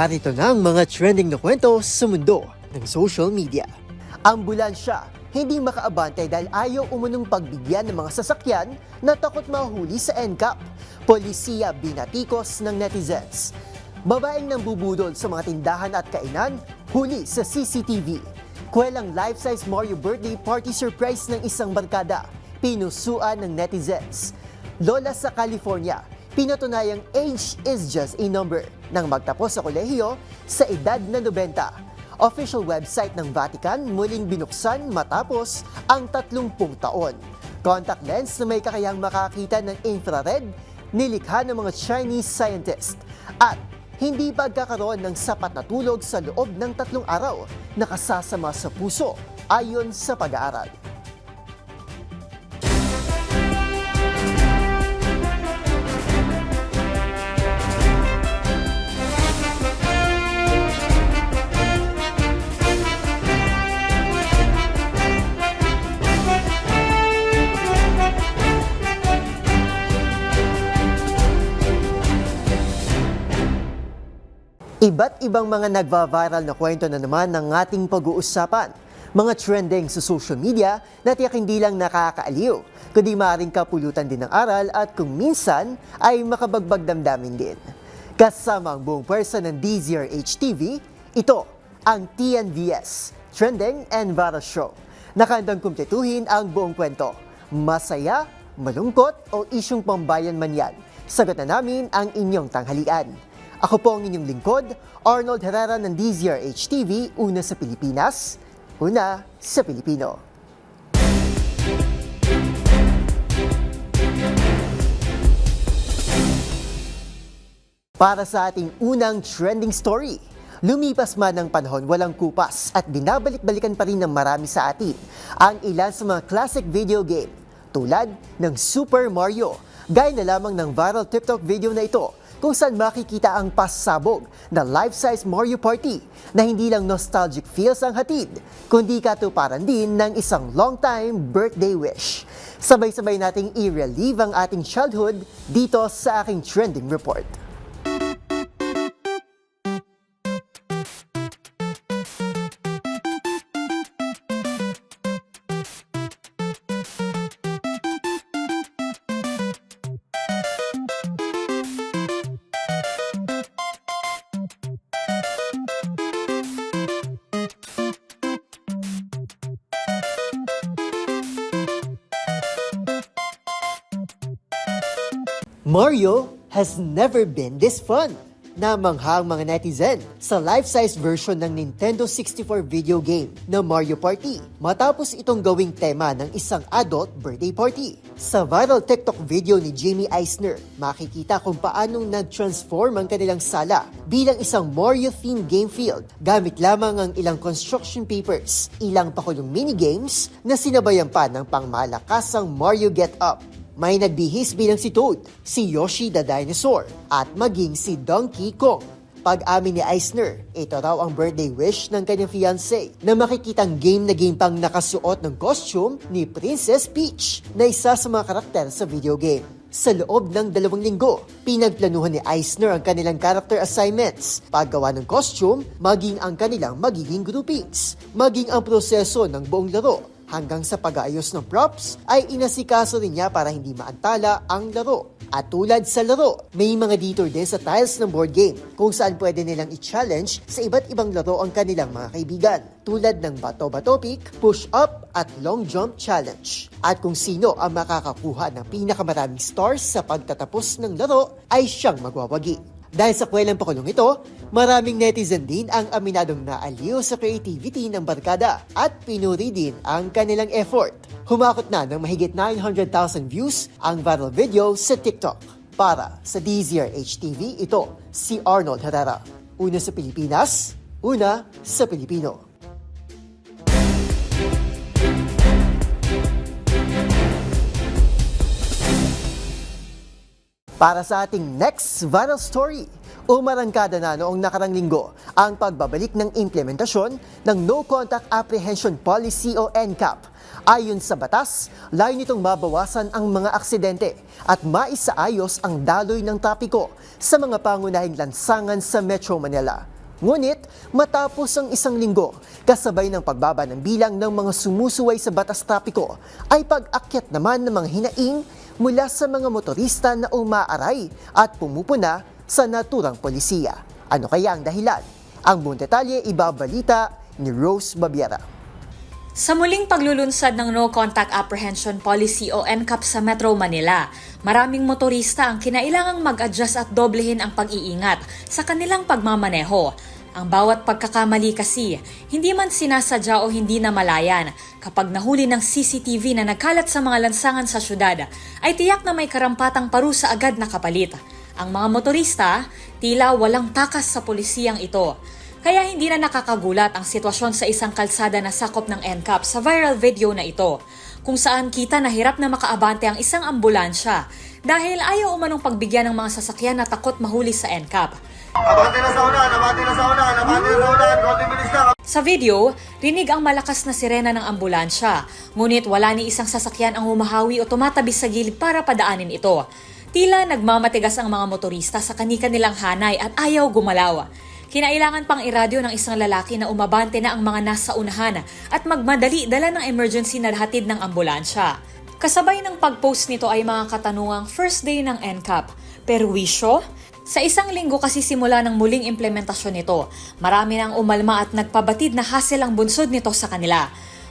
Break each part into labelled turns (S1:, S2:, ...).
S1: Narito na ang mga trending na kwento sa mundo ng social media. Ambulansya, hindi makaabante dahil ayaw umunong pagbigyan ng mga sasakyan na takot mahuli sa NCAP. Polisiya binatikos ng netizens. Babaeng nang bubudol sa mga tindahan at kainan, huli sa CCTV. Kwelang life-size Mario birthday party surprise ng isang barkada, pinusuan ng netizens. Lola sa California, pinatunayang age is just a number nang magtapos sa kolehiyo sa edad na 90. Official website ng Vatican muling binuksan matapos ang 30 taon. Contact lens na may kakayang makakita ng infrared, nilikha ng mga Chinese scientist. At hindi pagkakaroon ng sapat na tulog sa loob ng tatlong araw nakasasama sa puso ayon sa pag-aaral. Iba't ibang mga nagva-viral na kwento na naman ng ating pag-uusapan. Mga trending sa social media na tiyak hindi lang nakakaaliw, kundi maaaring kapulutan din ng aral at kung minsan ay makabagbag damdamin din. Kasama ang buong pwersa ng DZRH TV, ito ang TNVS, Trending and Viral Show. Nakandang kumpletuhin ang buong kwento. Masaya, malungkot o isyong pambayan man yan. Sagot na namin ang inyong tanghalian. Ako po ang inyong lingkod, Arnold Herrera ng DZRH TV, una sa Pilipinas, una sa Pilipino. Para sa ating unang trending story, lumipas man ang panahon walang kupas at binabalik-balikan pa rin ng marami sa atin ang ilan sa mga classic video game tulad ng Super Mario. Gaya na lamang ng viral TikTok video na ito kung saan makikita ang pasabog na life-size Mario Party na hindi lang nostalgic feels ang hatid, kundi katuparan din ng isang long-time birthday wish. Sabay-sabay nating i-relieve ang ating childhood dito sa aking trending report. Mario has never been this fun. Namanghang mga netizen sa life-size version ng Nintendo 64 video game na Mario Party matapos itong gawing tema ng isang adult birthday party. Sa viral TikTok video ni Jamie Eisner, makikita kung paanong nag-transform ang kanilang sala bilang isang Mario-themed game field gamit lamang ang ilang construction papers, ilang pakulong minigames na sinabayan pa ng pangmalakasang Mario Get Up may nagbihis bilang si Toad, si Yoshi the Dinosaur, at maging si Donkey Kong. Pag-amin ni Eisner, ito raw ang birthday wish ng kanyang fiancé na makikitang game na game pang nakasuot ng costume ni Princess Peach na isa sa mga karakter sa video game. Sa loob ng dalawang linggo, pinagplanuhan ni Eisner ang kanilang character assignments, paggawa ng costume, maging ang kanilang magiging groupings, maging ang proseso ng buong laro, hanggang sa pag-aayos ng props ay inasikaso rin niya para hindi maantala ang laro. At tulad sa laro, may mga detour din sa tiles ng board game kung saan pwede nilang i-challenge sa iba't ibang laro ang kanilang mga kaibigan tulad ng Bato-Bato Pick, Push Up at Long Jump Challenge. At kung sino ang makakakuha ng pinakamaraming stars sa pagtatapos ng laro ay siyang magwawagi. Dahil sa kwelang pakulong ito, maraming netizen din ang aminadong naaliw sa creativity ng barkada at pinuri din ang kanilang effort. Humakot na ng mahigit 900,000 views ang viral video sa TikTok. Para sa DZRH TV, ito si Arnold Herrera. Una sa Pilipinas, una sa Pilipino. Para sa ating next viral story, Umarangkada na noong nakarang linggo ang pagbabalik ng implementasyon ng No Contact Apprehension Policy o NCAP. Ayon sa batas, layo nitong mabawasan ang mga aksidente at maisaayos ang daloy ng trapiko sa mga pangunahing lansangan sa Metro Manila. Ngunit matapos ang isang linggo, kasabay ng pagbaba ng bilang ng mga sumusuway sa batas trapiko, ay pag-akyat naman ng mga hinaing mula sa mga motorista na umaaray at pumupuna sa naturang polisiya. Ano kaya ang dahilan? Ang buong detalye ibabalita ni Rose Babiera.
S2: Sa muling paglulunsad ng No Contact Apprehension Policy o NCAP sa Metro Manila, maraming motorista ang kinailangang mag-adjust at doblehin ang pag-iingat sa kanilang pagmamaneho. Ang bawat pagkakamali kasi, hindi man sinasadya o hindi na malayan, kapag nahuli ng CCTV na nagkalat sa mga lansangan sa syudad, ay tiyak na may karampatang parusa agad na kapalit. Ang mga motorista, tila walang takas sa polisiyang ito. Kaya hindi na nakakagulat ang sitwasyon sa isang kalsada na sakop ng NCAP sa viral video na ito, kung saan kita na hirap na makaabante ang isang ambulansya dahil ayaw umanong pagbigyan ng mga sasakyan na takot mahuli sa NCAP.
S3: Abante na sa unahan, abante na sa unahan, abante na sa unahan, konti bilis.
S2: Sa video, rinig ang malakas na sirena ng ambulansya, ngunit wala ni isang sasakyan ang humahawi o tumatabi sa gilid para padaanin ito. Tila nagmamatigas ang mga motorista sa kanika nilang hanay at ayaw gumalaw. Kinailangan pang iradyo ng isang lalaki na umabante na ang mga nasa unahan at magmadali dala ng emergency na hatid ng ambulansya. Kasabay ng pag-post nito ay mga katanungang first day ng NCAP. Perwisyo? Sa isang linggo kasi simula ng muling implementasyon nito, marami nang umalma at nagpabatid na hassle ang bunsod nito sa kanila.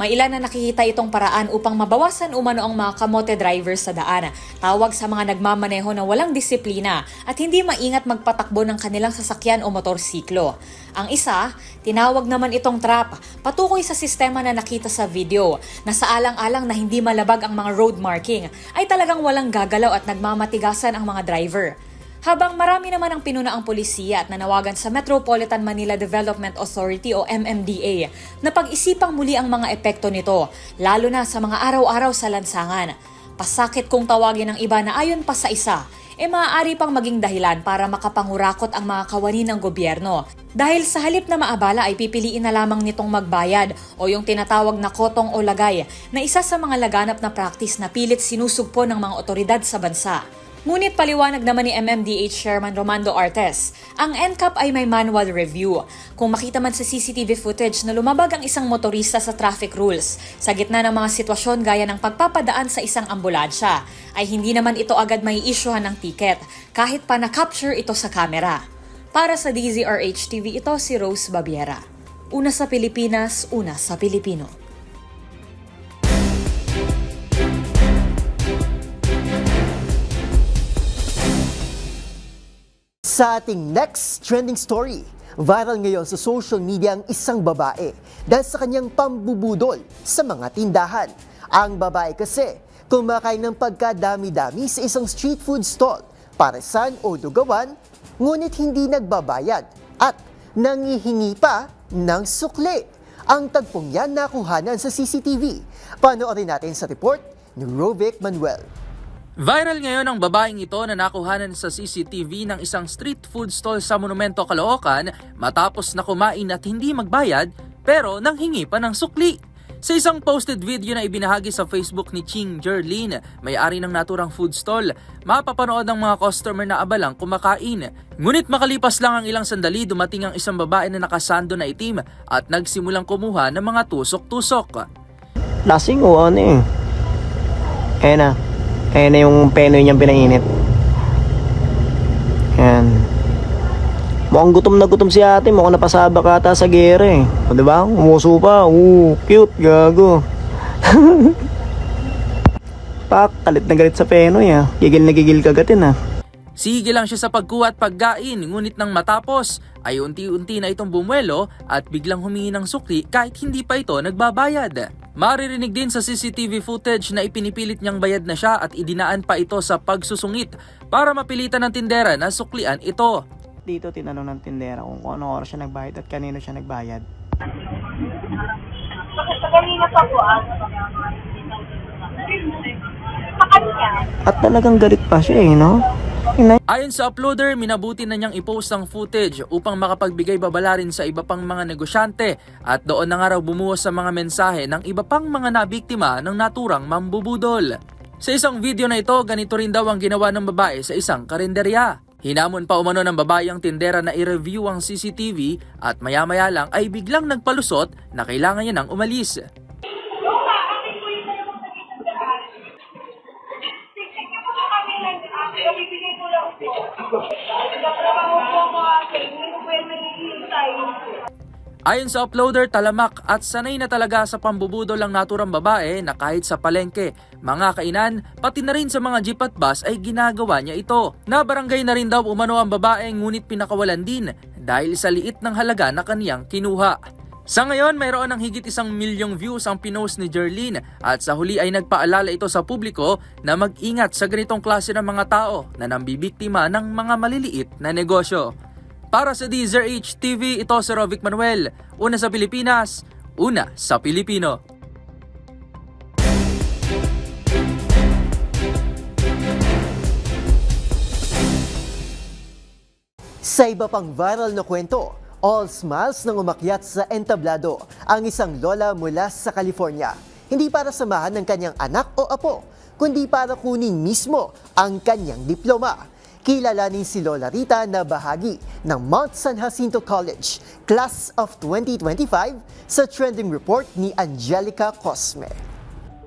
S2: May ilan na nakikita itong paraan upang mabawasan umano ang mga kamote drivers sa daan. Tawag sa mga nagmamaneho na walang disiplina at hindi maingat magpatakbo ng kanilang sasakyan o motorsiklo. Ang isa, tinawag naman itong trap, patukoy sa sistema na nakita sa video, na sa alang-alang na hindi malabag ang mga road marking, ay talagang walang gagalaw at nagmamatigasan ang mga driver. Habang marami naman ang pinuna ang polisiya at nanawagan sa Metropolitan Manila Development Authority o MMDA na pag-isipang muli ang mga epekto nito, lalo na sa mga araw-araw sa lansangan. Pasakit kung tawagin ng iba na ayon pa sa isa, e maaari pang maging dahilan para makapangurakot ang mga kawani ng gobyerno. Dahil sa halip na maabala ay pipiliin na lamang nitong magbayad o yung tinatawag na kotong o lagay na isa sa mga laganap na practice na pilit sinusugpo ng mga otoridad sa bansa. Ngunit paliwanag naman ni MMDH Chairman Romando Artes, ang NCAP ay may manual review. Kung makita man sa CCTV footage na lumabag ang isang motorista sa traffic rules, sa gitna ng mga sitwasyon gaya ng pagpapadaan sa isang ambulansya, ay hindi naman ito agad may isyuhan ng ticket, kahit pa na-capture ito sa kamera. Para sa DZRH TV, ito si Rose Babiera. Una sa Pilipinas, una sa Pilipino.
S1: Sa ating next trending story, viral ngayon sa social media ang isang babae dahil sa kanyang pambubudol sa mga tindahan. Ang babae kasi kumakain ng pagkadami-dami sa isang street food stall, paresan o dugawan, ngunit hindi nagbabayad at nangihingi pa ng sukli. Ang tagpong yan nakuhanan sa CCTV. Panoorin natin sa report ni Rovic Manuel.
S4: Viral ngayon ang babaeng ito na nakuhanan sa CCTV ng isang street food stall sa Monumento Caloocan matapos na kumain at hindi magbayad pero nanghingi pa ng sukli. Sa isang posted video na ibinahagi sa Facebook ni Ching Jerlin, may-ari ng naturang food stall, mapapanood ng mga customer na abalang kumakain. Ngunit makalipas lang ang ilang sandali, dumating ang isang babae na nakasando na itim at nagsimulang kumuha ng mga tusok-tusok.
S5: Lasing o ano eh. Ayan na. Ayan na yung penoy niyang pinainit. Ayan. Mukhang gutom na gutom si ate. Mukhang napasaba ka ata sa gere. O diba? Umuso pa. Oo, cute. Gago. Pak, kalit na galit sa penoy ah. Gigil na gigil kagatin ah.
S4: Sige lang siya sa pagkuha at paggain, ngunit nang matapos ay unti-unti na itong bumuelo at biglang humingi ng sukli kahit hindi pa ito nagbabayad. Maririnig din sa CCTV footage na ipinipilit niyang bayad na siya at idinaan pa ito sa pagsusungit para mapilitan ng tindera na suklian ito.
S5: Dito tinanong ng tindera kung ano oras siya nagbayad at kanino siya nagbayad.
S6: Sa kanina pa po ah. Sa kanya.
S5: At talagang galit pa siya eh, no?
S4: Ayon sa uploader, minabuti na niyang i-post ang footage upang makapagbigay babala rin sa iba pang mga negosyante at doon na nga raw bumuhos sa mga mensahe ng iba pang mga nabiktima ng naturang mambubudol. Sa isang video na ito, ganito rin daw ang ginawa ng babae sa isang karinderya. Hinamon pa umano ng babae ang tindera na i-review ang CCTV at maya-maya lang ay biglang nagpalusot na kailangan niya nang umalis. Ayon sa uploader, talamak at sanay na talaga sa pambubudol ang naturang babae na kahit sa palengke, mga kainan, pati na rin sa mga jeep at bus ay ginagawa niya ito. Nabarangay na rin daw umano ang babae ngunit pinakawalan din dahil sa liit ng halaga na kaniyang kinuha. Sa ngayon, mayroon ng higit isang milyong views ang pinost ni Jerlyn at sa huli ay nagpaalala ito sa publiko na mag-ingat sa ganitong klase ng mga tao na nambibiktima ng mga maliliit na negosyo. Para sa DZRH TV, ito si Rovic Manuel. Una sa Pilipinas, una sa Pilipino.
S1: Sa iba pang viral na kwento, all smiles nang umakyat sa entablado ang isang lola mula sa California. Hindi para samahan ng kanyang anak o apo, kundi para kunin mismo ang kanyang diploma. Kilalanin si Lola Rita na bahagi ng Mount San Jacinto College, Class of 2025 sa trending report ni Angelica Cosme.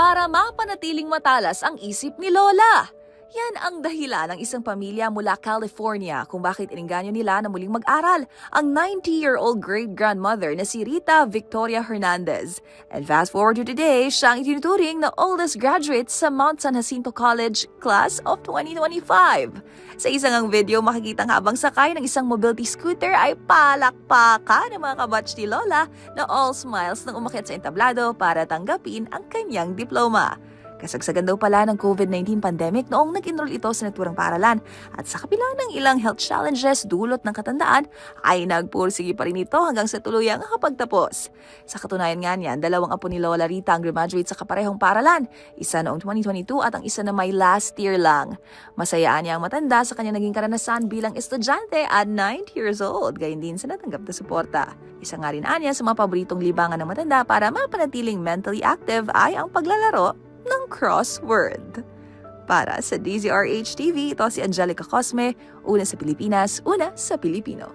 S6: para mapanatiling matalas ang isip ni Lola. Yan ang dahilan ng isang pamilya mula California kung bakit ininganyo nila na muling mag-aral ang 90-year-old great-grandmother na si Rita Victoria Hernandez. And fast forward to today, siya ang itinuturing na oldest graduate sa Mount San Jacinto College Class of 2025. Sa isang ang video, makikita nga habang sakay ng isang mobility scooter ay palakpakan ng mga kabatch ni Lola na all smiles nang umakyat sa entablado para tanggapin ang kanyang diploma. Kasagsagan daw pala ng COVID-19 pandemic noong nag-enroll ito sa naturang paaralan at sa kabila ng ilang health challenges dulot ng katandaan ay nagpursige pa rin ito hanggang sa tuluyang nakapagtapos. Sa katunayan nga niyan, dalawang apo ni Lola Rita ang graduate sa kaparehong paaralan, isa noong 2022 at ang isa na may last year lang. Masayaan niya ang matanda sa kanyang naging karanasan bilang estudyante at 90 years old, gayon din sa natanggap na suporta. Isa nga rin anya sa mga paboritong libangan ng matanda para mapanatiling mentally active ay ang paglalaro ng crossword. Para sa DZRH TV, ito si Angelica Cosme, una sa Pilipinas, una sa Pilipino.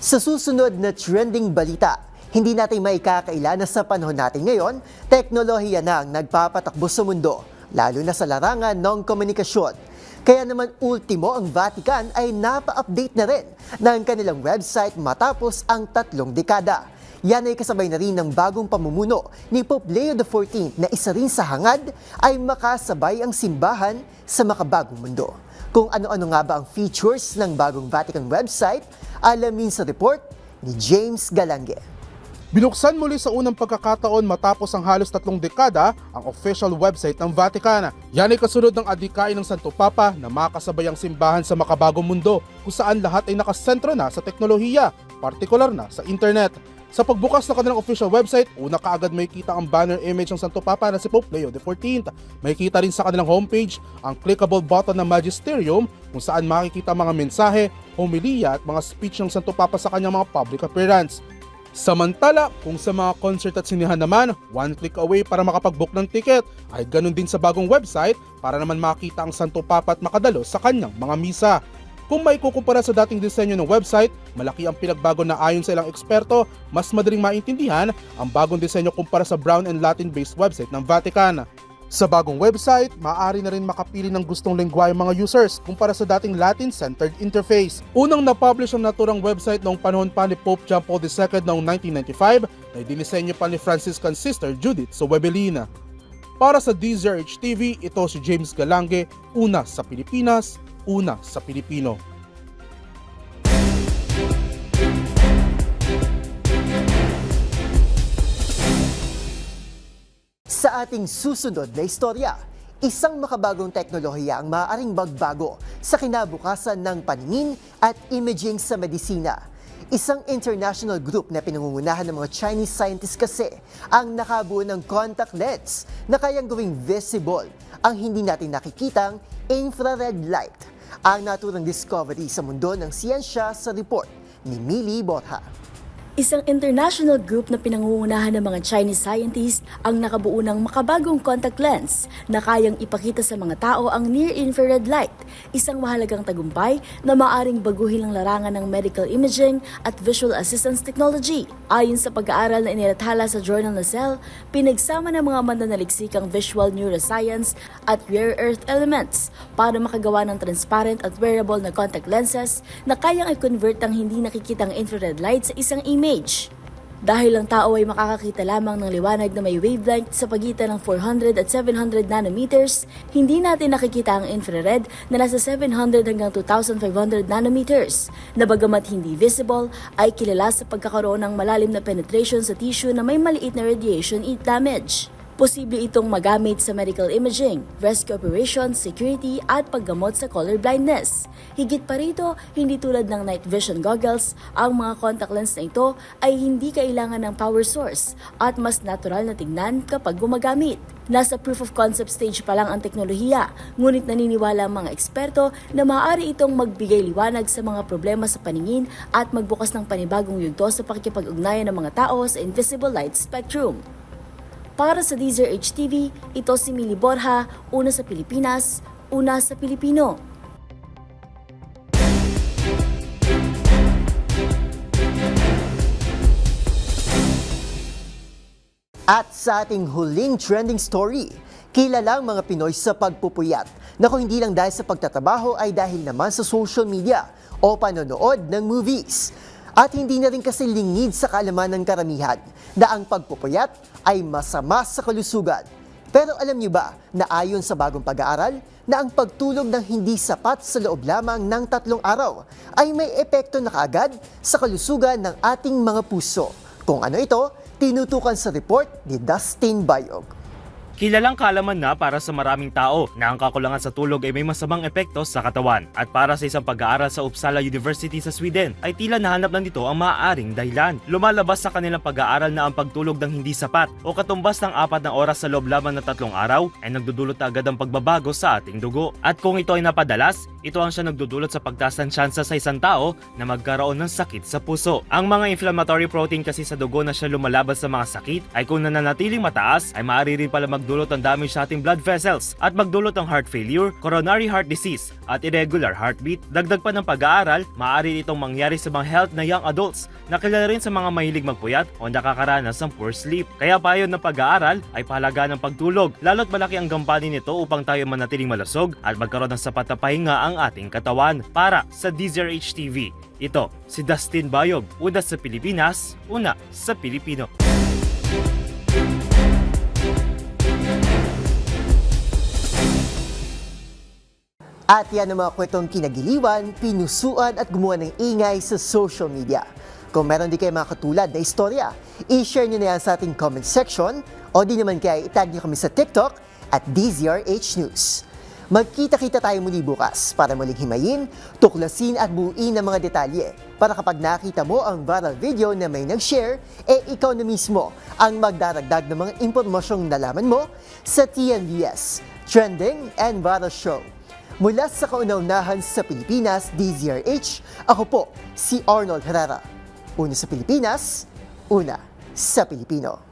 S1: Sa susunod na trending balita, hindi natin maikakaila na sa panahon natin ngayon, teknolohiya na ang nagpapatakbo sa mundo, lalo na sa larangan ng komunikasyon. Kaya naman ultimo ang Vatican ay napa-update na rin ng kanilang website matapos ang tatlong dekada. Yan ay kasabay na rin ng bagong pamumuno ni Pope Leo XIV na isa rin sa hangad ay makasabay ang simbahan sa makabagong mundo. Kung ano-ano nga ba ang features ng bagong Vatican website, alamin sa report ni James Galange.
S7: Binuksan muli sa unang pagkakataon matapos ang halos tatlong dekada ang official website ng Vatican. Yan ay kasunod ng adikain ng Santo Papa na makasabay ang simbahan sa makabagong mundo kung saan lahat ay nakasentro na sa teknolohiya, partikular na sa internet. Sa pagbukas ng kanilang official website, una kaagad may kita ang banner image ng Santo Papa na si Pope Leo XIV. May kita rin sa kanilang homepage ang clickable button ng Magisterium kung saan makikita mga mensahe, homilya at mga speech ng Santo Papa sa kanyang mga public appearance. Samantala, kung sa mga concert at sinihan naman, one click away para makapag-book ng ticket, ay ganun din sa bagong website para naman makita ang Santo Papa at makadalo sa kanyang mga misa. Kung may kukumpara sa dating disenyo ng website, malaki ang pinagbago na ayon sa ilang eksperto, mas madaling maintindihan ang bagong disenyo kumpara sa Brown and Latin-based website ng Vatican. Sa bagong website, maaari na rin makapili ng gustong lengguwahe mga users kumpara sa dating Latin-centered interface. Unang na-publish ang naturang website noong panahon pa ni Pope John Paul II noong 1995 na dinisenyo pa ni Franciscan sister Judith Soebelina. Para sa DZRH TV, ito si James Galange, una sa Pilipinas, una sa Pilipino.
S1: Sa ating susunod na istorya, isang makabagong teknolohiya ang maaaring magbago sa kinabukasan ng paningin at imaging sa medisina. Isang international group na pinangungunahan ng mga Chinese scientists kasi ang nakabuo ng contact lens na kayang gawing visible ang hindi natin nakikitang infrared light. Ang naturang discovery sa mundo ng siyensya sa report ni Mili Borja.
S8: Isang international group na pinangungunahan ng mga Chinese scientists ang nakabuo ng makabagong contact lens na kayang ipakita sa mga tao ang near-infrared light, isang mahalagang tagumpay na maaring baguhin ang larangan ng medical imaging at visual assistance technology. Ayon sa pag-aaral na inilathala sa journal na Cell, pinagsama ng mga mananaliksik ang visual neuroscience at rare earth elements para makagawa ng transparent at wearable na contact lenses na kayang i-convert ang hindi nakikitang infrared light sa isang image. Dahil ang tao ay makakakita lamang ng liwanag na may wavelength sa pagitan ng 400 at 700 nanometers, hindi natin nakikita ang infrared na nasa 700 hanggang 2500 nanometers, na bagamat hindi visible, ay kilala sa pagkakaroon ng malalim na penetration sa tissue na may maliit na radiation heat damage. Posible itong magamit sa medical imaging, rescue operations, security at paggamot sa color blindness. Higit pa rito, hindi tulad ng night vision goggles, ang mga contact lens na ito ay hindi kailangan ng power source at mas natural na tingnan kapag gumagamit. Nasa proof of concept stage pa lang ang teknolohiya, ngunit naniniwala ang mga eksperto na maaari itong magbigay liwanag sa mga problema sa paningin at magbukas ng panibagong yugto sa pakikipag-ugnayan ng mga tao sa invisible light spectrum. Para sa Deezer HTV, ito si Mili Borja, una sa Pilipinas, una sa Pilipino.
S1: At sa ating huling trending story, kilalang mga Pinoy sa pagpupuyat na kung hindi lang dahil sa pagtatrabaho ay dahil naman sa social media o panonood ng movies. At hindi na rin kasi lingid sa kaalaman ng karamihan na ang pagpupuyat ay masama sa kalusugan. Pero alam niyo ba na ayon sa bagong pag-aaral na ang pagtulog ng hindi sapat sa loob lamang ng tatlong araw ay may epekto na kaagad sa kalusugan ng ating mga puso. Kung ano ito, tinutukan sa report ni Dustin Bayog.
S9: Kilalang kaalaman na para sa maraming tao na ang kakulangan sa tulog ay may masamang epekto sa katawan. At para sa isang pag-aaral sa Uppsala University sa Sweden ay tila nahanap lang nito ang maaaring dahilan. Lumalabas sa kanilang pag-aaral na ang pagtulog ng hindi sapat o katumbas ng apat na oras sa loob lamang ng tatlong araw ay nagdudulot na agad ang pagbabago sa ating dugo. At kung ito ay napadalas, ito ang siya nagdudulot sa pagtaas ng tsansa sa isang tao na magkaroon ng sakit sa puso. Ang mga inflammatory protein kasi sa dugo na siya lumalaban sa mga sakit ay kung nananatiling mataas ay maaari rin pala magdulot ng damage sa ating blood vessels at magdulot ng heart failure, coronary heart disease at irregular heartbeat. Dagdag pa ng pag-aaral, maaari itong mangyari sa mga health na young adults na kilala rin sa mga mahilig magpuyat o nakakaranas ng poor sleep. Kaya payo ng pag-aaral ay pahalaga ng pagtulog lalo't malaki ang gampanin nito upang tayo manatiling malusog at magkaroon ng sapat na pahinga ang ating katawan. Para sa DZRH TV, ito si Dustin Bayog, una sa Pilipinas, una sa Pilipino.
S1: At yan ang mga kwentong kinagiliwan, pinusuan at gumawa ng ingay sa social media. Kung meron di kayo mga katulad na istorya, i-share nyo na yan sa ating comment section o di naman kaya itag nyo kami sa TikTok at DZRH News. Magkita-kita tayo muli bukas para muling himayin, tuklasin at buuin ang mga detalye para kapag nakita mo ang viral video na may nag-share, eh ikaw na mismo ang magdaragdag ng mga impormasyong nalaman mo sa TNVS, Trending and Viral Show. Mula sa kauna-unahan sa Pilipinas, DZRH, ako po si Arnold Herrera. Una sa Pilipinas, una sa Pilipino.